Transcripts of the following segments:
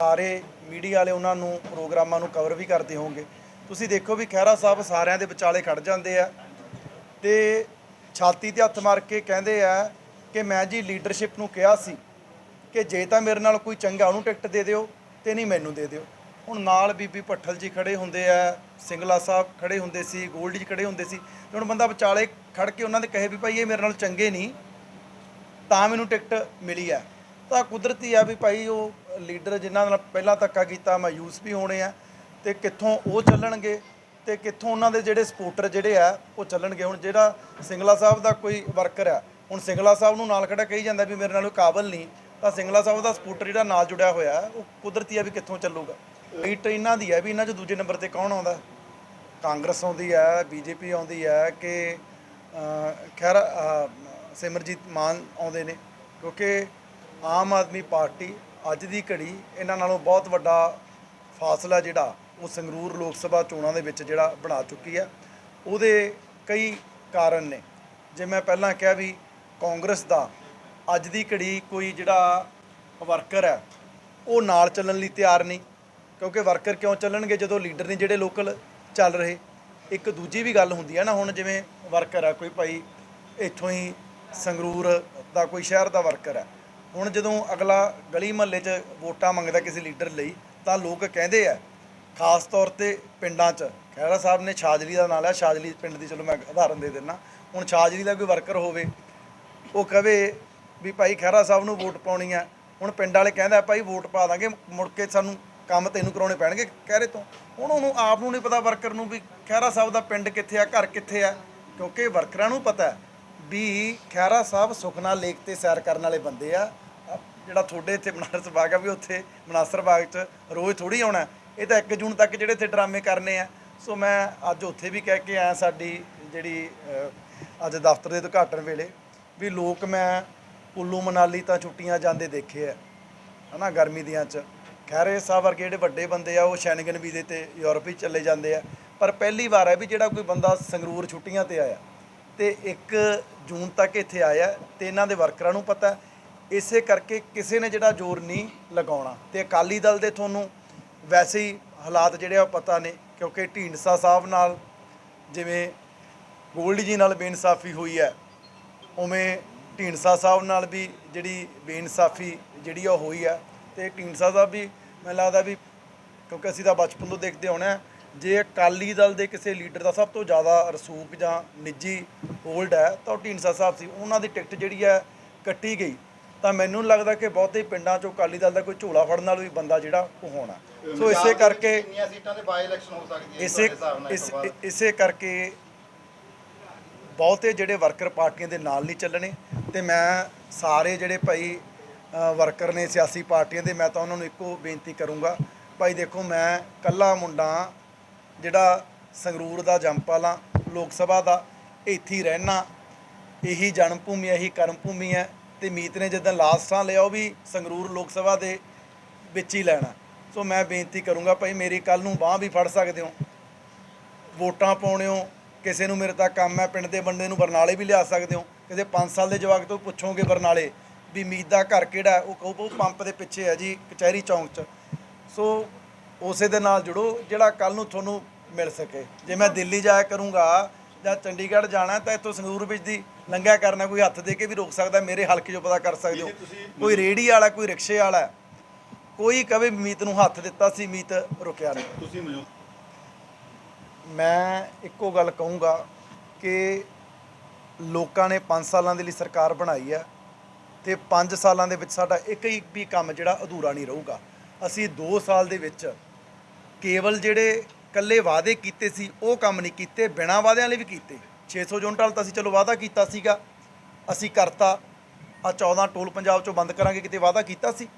ਸਾਰੇ ਮੀਡੀਆ ਵਾਲੇ ਉਹਨਾਂ ਨੂੰ ਪ੍ਰੋਗਰਾਮਾਂ ਨੂੰ ਕਵਰ ਵੀ ਕਰਦੇ ਹੋਵੋਗੇ ਤੁਸੀਂ ਦੇਖੋ ਵੀ ਖਹਿਰਾ ਸਾਹਿਬ ਸਾਰਿਆਂ ਦੇ ਵਿਚਾਲੇ ਖੜ ਜਾਂਦੇ ਆ ਤੇ ਛਾਤੀ ਤੇ ਹੱਥ ਮਾਰ ਕੇ ਕਹਿੰਦੇ ਆ ਕਿ ਮੈਂ ਜੀ ਲੀਡਰਸ਼ਿਪ ਨੂੰ ਕਿਹਾ ਸੀ ਕਿ ਜੇ ਤਾਂ ਮੇਰੇ ਨਾਲ ਕੋਈ ਚੰਗਾ ਉਹਨੂੰ ਟਿਕਟ ਦੇ ਦਿਓ ਤੇ ਨਹੀਂ ਮੈਨੂੰ ਦੇ ਦਿਓ। ਹੁਣ ਨਾਲ ਬੀਬੀ ਭੱਠਲ ਜੀ ਖੜੇ ਹੁੰਦੇ ਆ, ਸਿੰਗਲਾ ਸਾਹਿਬ ਖੜੇ ਹੁੰਦੇ ਸੀ, ਗੋਲਡੀ ਜੀ ਖੜੇ ਹੁੰਦੇ ਸੀ ਤੇ ਹੁਣ ਬੰਦਾ ਵਿਚਾਲੇ ਖੜ ਕੇ ਉਹਨਾਂ ਦੇ ਕਹੇ ਵੀ ਭਾਈ ਇਹ ਮੇਰੇ ਨਾਲ ਚੰਗੇ ਨਹੀਂ, ਤਾਂ ਮੈਨੂੰ ਟਿਕਟ ਮਿਲੀ ਹੈ ਤਾਂ ਕੁਦਰਤੀ ਆ ਵੀ ਭਾਈ ਉਹ ਲੀਡਰ ਜਿਨ੍ਹਾਂ ਨਾਲ ਪਹਿਲਾਂ ਧੱਕਾ ਕੀਤਾ ਮਾਯੂਸ ਵੀ ਹੋਣੇ ਆ ਤੇ ਕਿੱਥੋਂ ਉਹ ਚੱਲਣਗੇ ਤੇ ਕਿੱਥੋਂ ਉਹਨਾਂ ਦੇ ਜਿਹੜੇ ਸਪੋਰਟਰ ਜਿਹੜੇ ਆ ਉਹ ਚੱਲਣਗੇ। ਹੁਣ ਜਿਹੜਾ ਸਿੰਗਲਾ ਸਾਹਿਬ ਦਾ ਕੋਈ ਵਰਕਰ ਆ ਹੁਣ ਸਿੰਗਲਾ ਸਾਹਿਬ ਨੂੰ ਨਾਲ ਖੜਾ ਕਹੀ ਜਾਂਦਾ ਵੀ ਮੇਰੇ ਨਾਲ ਕੋਈ ਕਾਬਲ ਨਹੀਂ ਤਾਂ ਸਿੰਗਲਾ ਸਾਹਿਬ ਦਾ ਸਪੋਰਟਰ ਜਿਹੜਾ ਨਾਲ ਜੁੜਿਆ ਹੋਇਆ ਉਹ ਕੁਦਰਤੀ ਆ ਵੀ ਕਿੱਥੋਂ ਚੱਲੂਗਾ। ਇਹ ਇਹਨਾਂ ਦੀ ਹੈ ਵੀ ਇਹਨਾਂ 'ਚ ਦੂਜੇ ਨੰਬਰ ਤੇ ਕੌਣ ਆਉਂਦਾ? ਕਾਂਗਰਸ ਆਉਂਦੀ ਹੈ ਬੀਜੇਪੀ ਆਉਂਦੀ ਹੈ ਕਿ ਅਹ, ਖੈਰ ਸਿਮਰਜੀਤ ਮਾਨ ਆਉਂਦੇ ਨੇ ਕਿਉਂਕਿ ਆਮ ਆਦਮੀ ਪਾਰਟੀ ਅੱਜ ਦੀ ਘੜੀ ਇਹਨਾਂ ਨਾਲੋਂ ਬਹੁਤ ਵੱਡਾ ਫਾਸਲਾ ਜਿਹੜਾ ਉਹ ਸੰਗਰੂਰ ਲੋਕ ਸਭਾ ਚੋਣਾਂ ਦੇ ਵਿੱਚ ਜਿਹੜਾ ਬਣਾ ਚੁੱਕੀ ਹੈ। ਉਹਦੇ ਕਈ ਕਾਰਨ ਨੇ। ਜੇ ਮੈਂ ਪਹਿਲਾਂ ਕਿਹਾ ਵੀ ਕਾਂਗਰਸ ਦਾ ਅੱਜ ਦੀ ਘੜੀ ਕੋਈ ਜਿਹੜਾ ਵਰਕਰ ਹੈ, ਉਹ ਨਾਲ ਚੱਲਣ ਲਈ ਤਿਆਰ ਨਹੀਂ, ਕਿਉਂਕਿ ਵਰਕਰ ਕਿਉਂ ਚੱਲਣਗੇ ਜਦੋਂ ਲੀਡਰ ਨੇ ਜਿਹੜੇ ਲੋਕਲ ਚੱਲ ਰਹੇ? ਇੱਕ ਦੂਜੀ ਵੀ ਗੱਲ ਹੁੰਦੀ ਹੈ ਨਾ, ਹੁਣ ਜਿਵੇਂ ਵਰਕਰ ਆ ਕੋਈ ਭਾਈ ਇੱਥੋਂ ਹੀ ਸੰਗਰੂਰ ਦਾ ਕੋਈ ਸ਼ਹਿਰ ਦਾ ਵਰਕਰ ਹੈ। ਹੁਣ ਜਦੋਂ ਅਗਲਾ ਗਲੀ ਮਹੱਲੇ 'ਚ ਵੋਟਾਂ ਮੰਗਦਾ ਕਿਸੇ ਲੀਡਰ ਲਈ, ਤਾਂ ਲੋਕ ਕਹਿੰਦੇ ਆ, ਖਾਸ ਤੌਰ ਤੇ ਪਿੰਡਾਂ 'ਚ। ਖਹਿਰਾ ਸਾਹਿਬ ਨੇ ਛਾਜਲੀ ਦਾ ਨਾਂ ਲਿਆ, ਛਾਜਲੀ ਪਿੰਡ ਦੀ, ਚਲੋ ਮੈਂ ਉਦਾਹਰਨ ਦੇ ਦਿੰਦਾ ਹੁਣ ਛਾਜਲੀ ਦਾ ਕੋਈ ਵਰਕਰ ਹੋਵੇ, ਉਹ ਕਵੇ ਵੀ ਭਾਈ ਖਹਿਰਾ ਸਾਹਿਬ ਨੂੰ ਵੋਟ ਪਾਉਣੀ ਆ। ਹੁਣ ਪਿੰਡ ਵਾਲੇ ਕਹਿੰਦਾ ਭਾਈ ਵੋਟ ਪਾ ਦਾਂਗੇ, ਮੁੜ ਕੇ ਸਾਨੂੰ ਕੰਮ ਤੈਨੂੰ ਕਰਾਉਣੇ ਪੈਣਗੇ ਕਹਿਰੇ ਤੋਂ। ਹੁਣ ਉਹਨੂੰ ਆਪ ਨੂੰ ਨਹੀਂ ਪਤਾ ਵਰਕਰ ਨੂੰ ਵੀ ਖਹਿਰਾ ਸਾਹਿਬ ਦਾ ਪਿੰਡ ਕਿੱਥੇ ਆ, ਘਰ ਕਿੱਥੇ ਆ, ਕਿਉਂਕਿ ਵਰਕਰਾਂ ਨੂੰ ਪਤਾ ਵੀ ਖਹਿਰਾ ਸਾਹਿਬ ਸੁਖਨਾ ਲੇਕ ਤੇ ਸੈਰ ਕਰਨ ਵਾਲੇ ਬੰਦੇ ਆ। ਆਹ ਜਿਹੜਾ ਤੁਹਾਡੇ ਇੱਥੇ ਮਨਾਰਸ ਬਾਗ ਆ ਵੀ ਉੱਥੇ ਮਨਾਸਰ ਬਾਗ 'ਚ ਰੋਜ਼ ਥੋੜੀ ਆਉਣਾ। ਇਹ ਤਾਂ 1 ਜੂਨ ਤੱਕ ਜਿਹੜੇ ਇੱਥੇ ਡਰਾਮੇ ਕਰਨੇ ਆ। ਸੋ ਮੈਂ ਅੱਜ ਉੱਥੇ ਵੀ ਕਹਿ ਕੇ ਆਇਆ ਸਾਡੀ ਜਿਹੜੀ ਅਹ, ਅੱਜ ਦਫ਼ਤਰ ਦੇ ਉਦਘਾਟਨ ਵੇਲੇ ਵੀ ਲੋਕ ਮੈਂ ਕੁੱਲੂ ਮਨਾਲੀ ਤਾਂ ਛੁੱਟੀਆਂ ਜਾਂਦੇ ਦੇਖੇ ਆ। ਹਨਾ ਗਰਮੀ ਦੀਆਂ ਚ। ਖੈਰੇ ਸਾਹਿਬ ਵਰਗੇ ਜਿਹੜੇ ਵੱਡੇ ਬੰਦੇ ਆ ਉਹ ਸ਼ੈਨਗਨ ਵੀਜ਼ੇ ਤੇ ਯੂਰਪ ਹੀ ਚਲੇ ਜਾਂਦੇ ਆ। ਪਰ ਪਹਿਲੀ ਵਾਰ ਹੈ ਵੀ ਜਿਹੜਾ ਕੋਈ ਬੰਦਾ ਸੰਗਰੂਰ ਛੁੱਟੀਆਂ ਤੇ ਆਇਆ। ਤੇ 1 ਜੂਨ ਤੱਕ ਇੱਥੇ ਆਇਆ ਤੇ ਇਹਨਾਂ ਦੇ ਵਰਕਰਾਂ ਨੂੰ ਪਤਾ। ਇਸੇ ਕਰਕੇ ਕਿਸੇ ਨੇ ਜਿਹੜਾ ਜ਼ੋਰ ਨਹੀਂ ਲਗਾਉਣਾ ਤੇ ਅਕਾਲੀ ਦਲ ਦੇ ਤੁਹਾਨੂੰ ਵੈਸੇ ਹੀ ਹਾਲਾਤ ਜਿਹੜੇ ਆ ਉਹ ਪਤਾ ਨੇ, ਕਿਉਂਕਿ ਢੀਂਡਸਾ ਸਾਹਿਬ ਨਾਲ ਜਿਵੇਂ ਗੋਲਡੀ ਜੀ ਨਾਲ ਬੇਇਨਸਾਫੀ ਹੋਈ ਹੈ, ਉਵੇਂ ਢੀਂਡਸਾ ਸਾਹਿਬ ਨਾਲ ਵੀ ਜਿਹੜੀ ਬੇਇਨਸਾਫੀ ਜਿਹੜੀ ਉਹ ਹੋਈ ਹੈ ਤੇ ਢੀਂਡਸਾ ਸਾਹਿਬ ਵੀ ਮੈਨੂੰ ਲੱਗਦਾ ਵੀ ਕਿਉਂਕਿ ਅਸੀਂ ਤਾਂ ਬਚਪਨ ਤੋਂ ਦੇਖਦੇ ਆਉਣਾ ਜੇ ਅਕਾਲੀ ਦਲ ਦੇ ਕਿਸੇ ਲੀਡਰ ਦਾ ਸਭ ਤੋਂ ਜ਼ਿਆਦਾ ਰਸੂਖ ਜਾਂ ਨਿੱਜੀ ਹੋਲਡ ਹੈ ਤਾਂ ਉਹ ਢੀਂਡਸਾ ਸਾਹਿਬ ਸੀ। ਉਹਨਾਂ ਦੀ ਟਿਕਟ ਜਿਹੜੀ ਹੈ ਕੱਟੀ ਗਈ। ਤਾਂ ਮੈਨੂੰ ਲੱਗਦਾ ਕਿ ਬਹੁਤੇ ਪਿੰਡਾਂ 'ਚੋਂ ਅਕਾਲੀ ਦਲ ਦਾ ਕੋਈ ਝੋਲਾ ਫੜਨ ਨਾਲ ਵੀ ਬੰਦਾ ਜਿਹੜਾ ਉਹ ਹੋਣਾ। ਸੋ ਇਸੇ ਕਰਕੇ ਕਿੰਨੀਆਂ ਸੀਟਾਂ ਤੇ ਬਾਈ ਇਲੈਕਸ਼ਨ ਹੋ ਸਕਦੀ ਹੈ ਇਸੇ ਇਸ ਕਰਕੇ ਬਹੁਤੇ ਜਿਹੜੇ ਵਰਕਰ ਪਾਰਟੀਆਂ ਦੇ ਨਾਲ ਨਹੀਂ ਚੱਲਣੇ। ਤੇ ਮੈਂ ਸਾਰੇ ਜਿਹੜੇ ਭਾਈ ਵਰਕਰ ਨੇ ਸਿਆਸੀ ਪਾਰਟੀਆਂ ਦੇ ਮੈਂ ਤਾਂ ਉਹਨਾਂ ਨੂੰ ਇੱਕੋ ਬੇਨਤੀ ਕਰੂੰਗਾ। ਭਾਈ ਦੇਖੋ ਮੈਂ ਕੱਲਾ ਮੁੰਡਾ ਜਿਹੜਾ ਸੰਗਰੂਰ ਦਾ ਜੰਪਾਲਾ ਲੋਕ ਸਭਾ ਦਾ, ਇੱਥੇ ਹੀ ਰਹਿਣਾ। ਇਹੀ ਜਨਮ ਭੂਮੀ ਹੈ, ਇਹੀ ਕਰਮ ਭੂਮੀ ਹੈ। ਤੇ ਮੀਤ ਨੇ ਜਦੋਂ ਲਾਸਟ ਸਾਂ ਲਿਆ, ਉਹ ਵੀ ਸੰਗਰੂਰ ਲੋਕ ਸਭਾ ਦੇ ਵਿੱਚ ਹੀ ਲੈਣਾ। ਸੋ ਮੈਂ ਬੇਨਤੀ ਕਰੂੰਗਾ ਭਾਈ, ਮੇਰੀ ਕੱਲ ਨੂੰ ਬਾਹ ਵੀ ਫੜ ਸਕਦੇ ਹੋ। ਵੋਟਾਂ ਪਾਉਣਿਓ ਕਿਸੇ ਨੂੰ ਮੇਰੇ ਤਾਂ ਕੰਮ ਹੈ, ਪਿੰਡ ਦੇ ਬੰਦੇ ਨੂੰ ਬਰਨਾਲੇ ਵੀ ਲਿਆ ਸਕਦੇ ਹੋ। ਕਿਸੇ 5 ਸਾਲ ਦੇ ਜਵਾਕ ਤੋਂ ਪੁੱਛੋਗੇ ਬਰਨਾਲੇ ਵੀ ਮੀਤ ਦਾ ਘਰ ਕਿਹੜਾ ਉਹ ਕਹੋ ਪੰਪ ਦੇ ਪਿੱਛੇ ਹੈ ਜੀ, ਕਚਹਿਰੀ ਚੌਂਕ 'ਚ। ਸੋ ਉਸੇ ਦੇ ਨਾਲ ਜੁੜੋ ਜਿਹੜਾ ਕੱਲ ਨੂੰ ਤੁਹਾਨੂੰ ਮਿਲ ਸਕੇ। ਜੇ ਮੈਂ ਦਿੱਲੀ ਜਾਇਆ ਕਰੂੰਗਾ ਜਾਂ ਚੰਡੀਗੜ੍ਹ ਜਾਣਾ ਤਾਂ ਇੱਥੋਂ ਸੰਗਰੂਰ ਵਿੱਚ ਦੀ ਲੰਘਿਆ ਕਰਨਾ ਕੋਈ ਹੱਥ ਦੇ ਕੇ ਵੀ ਰੋਕ ਸਕਦਾ ਮੇਰੇ ਹਲਕੇ 'ਚੋਂ ਪਤਾ ਕਰ ਸਕਦੇ ਹੋ। ਕੋਈ ਰੇੜੀ ਵਾਲਾ ਕੋਈ ਰਿਕਸ਼ੇ ਵਾਲਾ ਕੋਈ ਕਵੇ ਮੀਤ ਨੂੰ ਹੱਥ ਦਿੱਤਾ ਸੀ ਮੀਤ ਰੁਕਿਆ ਨਹੀਂ। ਤੁਸੀਂ ਮੈਂ ਇੱਕੋ ਗੱਲ ਕਹੂੰਗਾ ਕਿ ਲੋਕਾਂ ਨੇ 5 ਸਾਲਾਂ ਦੇ ਲਈ ਸਰਕਾਰ ਬਣਾਈ ਹੈ ਤੇ 5 ਸਾਲਾਂ ਦੇ ਵਿੱਚ ਸਾਡਾ ਇੱਕ ਹੀ ਵੀ ਕੰਮ ਜਿਹੜਾ ਅਧੂਰਾ ਨਹੀਂ ਰਹੂਗਾ। ਅਸੀਂ 2 ਸਾਲ ਦੇ ਵਿੱਚ ਕੇਵਲ ਜਿਹੜੇ ਕੱਲੇ ਵਾਅਦੇ ਕੀਤੇ ਸੀ, ਉਹ ਕੰਮ ਨਹੀਂ ਕੀਤੇ, ਬਿਨਾਂ ਵਾਅਦਿਆਂ ਲਈ ਵੀ ਕੀਤੇ। 600 ਯੂਨਿਟ ਵਾਲਾ ਤਾਂ ਅਸੀਂ ਚਲੋ ਵਾਅਦਾ ਕੀਤਾ ਸੀਗਾ। ਅਸੀਂ ਕਰਤਾ। ਆ 14 ਟੋਲ ਪੰਜਾਬ ਚੋਂ ਬੰਦ ਕਰਾਂਗੇ, ਕਿਤੇ ਵਾਅਦਾ ਕੀਤਾ ਸੀ।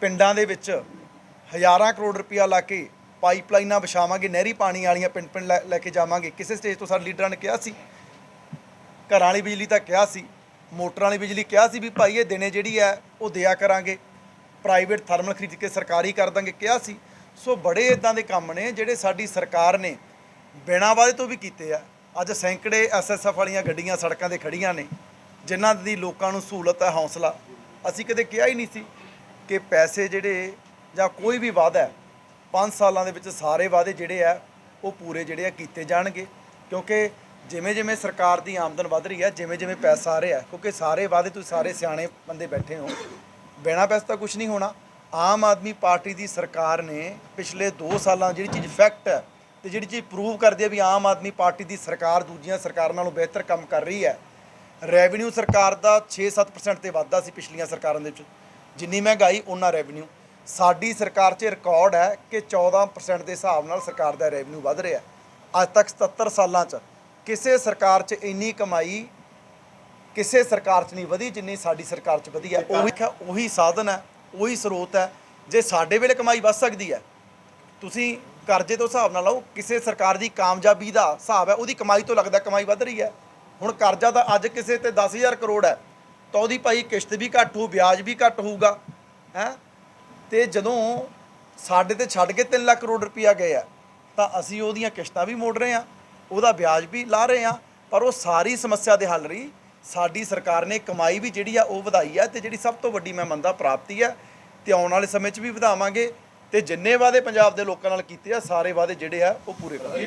ਪਿੰਡਾਂ ਦੇ ਵਿੱਚ ਹਜ਼ਾਰਾਂ ਕਰੋੜ ਰੁਪਇਆ ਲਾ ਕੇ ਪਾਈਪਲਾਈਨਾਂ ਵਿਛਾਵਾਂਗੇ, ਨਹਿਰੀ ਪਾਣੀ ਵਾਲੀਆਂ ਪਿੰਡ ਪਿੰਡ ਲੈ ਲੈ ਕੇ ਜਾਵਾਂਗੇ। ਕਿਸੇ ਸਟੇਜ ਤੋਂ ਸਾਡੇ ਲੀਡਰਾਂ ਨੇ ਕਿਹਾ ਸੀ। ਘਰਾਂ ਵਾਲੀ ਬਿਜਲੀ ਤਾਂ ਕਿਹਾ ਸੀ। ਮੋਟਰਾਂ ਵਾਲੀ ਬਿਜਲੀ ਕਿਹਾ ਸੀ ਵੀ ਭਾਈ ਇਹ ਦਿਨੇ ਜਿਹੜੀ ਹੈ, ਉਹ ਦਿਆ ਕਰਾਂਗੇ। ਪ੍ਰਾਈਵੇਟ ਥਰਮਲ ਖਰੀਦ ਕੇ ਸਰਕਾਰੀ ਕਰ ਦਾਂਗੇ, ਕਿਹਾ ਸੀ। ਸੋ ਬੜੇ ਇਦਾਂ ਦੇ ਕੰਮ ਨੇ ਜਿਹੜੇ ਸਾਡੀ ਸਰਕਾਰ ਨੇ ਬਿਨਾਂ ਵਾਅਦੇ ਤੋਂ ਵੀ ਕੀਤੇ ਆ। ਅੱਜ ਸੈਂਕੜੇ ਐਸਐਸਐਫ ਵਾਲੀਆਂ ਗੱਡੀਆਂ ਸੜਕਾਂ ਤੇ ਖੜੀਆਂ ਨੇ, ਜਿਨ੍ਹਾਂ ਦੀ ਲੋਕਾਂ ਨੂੰ ਸਹੂਲਤ ਹੈ ਹੌਸਲਾ। ਅਸੀਂ ਕਦੇ ਕਿਹਾ ਹੀ ਨਹੀਂ ਸੀ ਕਿ ਪੈਸੇ ਜਿਹੜੇ ਜਾਂ ਕੋਈ ਵੀ ਵਾਅਦਾ ਹੈ 5 ਸਾਲਾਂ ਦੇ ਵਿੱਚ ਸਾਰੇ ਵਾਅਦੇ ਜਿਹੜੇ ਆ, ਉਹ ਪੂਰੇ ਜਿਹੜੇ ਆ ਕੀਤੇ ਜਾਣਗੇ। ਕਿਉਂਕਿ ਜਿਵੇਂ ਜਿਵੇਂ ਸਰਕਾਰ ਦੀ ਆਮਦਨ ਵੱਧ ਰਹੀ ਹੈ, ਜਿਵੇਂ ਜਿਵੇਂ ਪੈਸਾ ਆ ਰਿਹਾ ਕਿਉਂਕਿ ਸਾਰੇ ਵਾਅਦੇ ਤੁਸੀਂ ਸਾਰੇ ਸਿਆਣੇ ਬੰਦੇ ਬੈਠੇ ਹੋ। ਬਿਨਾਂ ਪੈਸੇ ਤਾਂ ਕੁਝ ਨਹੀਂ ਹੋਣਾ। ਆਮ ਆਦਮੀ ਪਾਰਟੀ ਦੀ ਸਰਕਾਰ ਨੇ ਪਿਛਲੇ 2 ਸਾਲਾਂ ਜਿਹੜੀ ਚੀਜ਼ ਫੈਕਟ ਹੈ ਤੇ ਜਿਹੜੀ ਚੀਜ਼ ਪ੍ਰੂਵ ਕਰਦੀ ਹੈ ਵੀ ਆਮ ਆਦਮੀ ਪਾਰਟੀ ਦੀ ਸਰਕਾਰ ਦੂਜੀਆਂ ਸਰਕਾਰਾਂ ਨਾਲੋਂ ਬਿਹਤਰ ਕੰਮ ਕਰ ਰਹੀ ਹੈ। ਰੈਵਨਿਊ ਸਰਕਾਰ ਦਾ 6-7% ਤੇ ਵਾਧਾ ਸੀ ਪਿਛਲੀਆਂ ਸਰਕਾਰਾਂ ਦੇ ਵਿੱਚ। ਜਿੰਨੀ ਮਹਿੰਗਾਈ ਉਹਨਾਂ ਰੈਵਨਿਊ ਸਾਡੀ ਸਰਕਾਰ 'ਚ ਰਿਕਾਰਡ ਹੈ ਕਿ 14% ਦੇ ਹਿਸਾਬ ਨਾਲ ਸਰਕਾਰ ਦਾ ਰੈਵਨਿਊ ਵਧ ਰਿਹਾ ਅੱਜ ਤੱਕ 77 ਸਾਲਾਂ 'ਚ ਕਿਸੇ ਸਰਕਾਰ 'ਚ ਇੰਨੀ ਕਮਾਈ ਕਿਸੇ ਸਰਕਾਰ 'ਚ ਨਹੀਂ ਵਧੀ ਜਿੰਨੀ ਸਾਡੀ ਸਰਕਾਰ 'ਚ ਵਧੀ ਹੈ। ਉਹੀ ਉਹੀ ਸਾਧਨ ਹੈ ਉਹੀ ਸਰੋਤ ਹੈ। ਜੇ ਸਾਡੇ ਵੇਲੇ ਕਮਾਈ ਵੱਧ ਸਕਦੀ ਹੈ ਤੁਸੀਂ ਕਰਜ਼ੇ ਤੋਂ ਹਿਸਾਬ ਨਾਲ ਲਾਓ ਕਿਸੇ ਸਰਕਾਰ ਦੀ ਕਾਮਯਾਬੀ ਦਾ ਹਿਸਾਬ ਹੈ ਉਹਦੀ ਕਮਾਈ ਤੋਂ ਲੱਗਦਾ ਕਮਾਈ ਵੱਧ ਰਹੀ ਹੈ। ਹੁਣ ਕਰਜ਼ਾ ਤਾਂ ਅੱਜ ਕਿਸੇ ਤੇ 10000 ਕਰੋੜ ਹੈ ਤਾਂ ਉਹਦੀ ਭਾਈ ਕਿਸ਼ਤ ਵੀ ਘੱਟ ਹੋਊ ਵਿਆਜ ਵੀ ਘੱਟ ਹੋਊਗਾ ਹੈ? ਤੇ ਜਦੋਂ ਸਾਡੇ ਤੇ ਛੱਡ ਕੇ 3 ਲੱਖ ਕਰੋੜ ਰੁਪਇਆ ਗਏ ਆ ਤਾਂ ਅਸੀਂ ਉਹਦੀਆਂ ਕਿਸ਼ਤਾਂ ਵੀ ਮੋੜ ਰਹੇ ਆ ਉਹਦਾ ਵਿਆਜ ਵੀ ਲਾ ਰਹੇ ਆ ਪਰ ਉਹ ਸਾਰੀ ਸਮੱਸਿਆ ਦੇ ਹੱਲ ਲਈ ਸਾਡੀ ਸਰਕਾਰ ਨੇ ਕਮਾਈ ਵੀ ਜਿਹੜੀ ਆ ਉਹ ਵਧਾਈ ਆ ਤੇ ਜਿਹੜੀ ਸਭ ਤੋਂ ਵੱਡੀ ਮੈਂ ਮੰਨਦਾ ਪ੍ਰਾਪਤੀ ਆ ਤੇ ਆਉਣ ਵਾਲੇ ਸਮੇਂ 'ਚ ਵੀ ਵਧਾਵਾਂਗੇ ਤੇ ਜਿੰਨੇ ਵਾਅਦੇ ਪੰਜਾਬ ਦੇ ਲੋਕਾਂ ਨਾਲ ਕੀਤੇ ਆ, ਸਾਰੇ ਵਾਅਦੇ ਜਿਹੜੇ ਆ ਉਹ ਪੂਰੇ ਕਰਾਂਗੇ।